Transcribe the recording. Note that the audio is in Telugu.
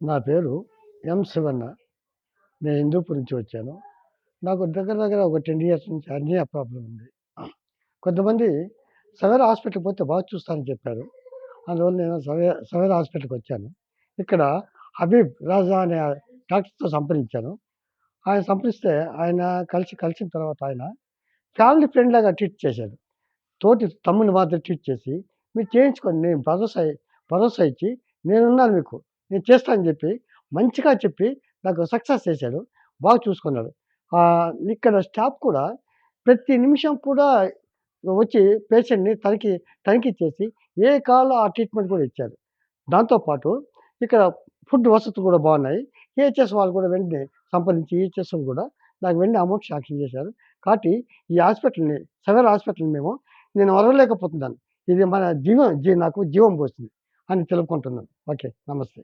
నా పేరు ఎం శివన్న. నేను హిందూపూర్ నుంచి వచ్చాను. నాకు దగ్గర దగ్గర ఒక టెన్ ఇయర్స్ నుంచి అర్నియా ప్రాబ్లం ఉంది. కొంతమంది సవేర హాస్పిటల్కి పోతే బాగా చూస్తానని చెప్పారు. అందువల్ల నేను సవే సవేర హాస్పిటల్కి వచ్చాను. ఇక్కడ హబీబ్ రాజా అనే డాక్టర్తో సంప్రదించాను. ఆయన సంప్రదిస్తే ఆయన కలిసి కలిసిన తర్వాత ఆయన ఫ్యామిలీ ఫ్రెండ్ లాగా ట్రీట్ చేశాడు తోటి తమ్ముని మాత్రం ట్రీట్ చేసి మీరు చేయించుకొని నేను భరోసా భరోసా ఇచ్చి నేనున్నాను మీకు. నేను చేస్తానని చెప్పి మంచిగా చెప్పి నాకు సక్సెస్ చేశాడు. బాగా చూసుకున్నాడు. ఇక్కడ స్టాఫ్ కూడా ప్రతి నిమిషం కూడా వచ్చి పేషెంట్ని తనిఖీ తనిఖీ చేసి ఏ కాలో ఆ ట్రీట్మెంట్ కూడా ఇచ్చారు. దాంతోపాటు ఇక్కడ ఫుడ్ వసతులు కూడా బాగున్నాయి. ఏహెచ్ఎస్ వాళ్ళు కూడా వెంటనే సంప్రదించి ఏహెచ్ఎస్ కూడా నాకు వెంటనే అమౌంట్ శాంక్షన్ చేశారు. కాబట్టి ఈ హాస్పిటల్ని సవేర్ హాస్పిటల్ని మేము నేను వరవలేకపోతున్నాను ఇది మన జీవం జీ నాకు జీవం పోస్తుంది అని తెలుపుకుంటున్నాను. ఓకే నమస్తే.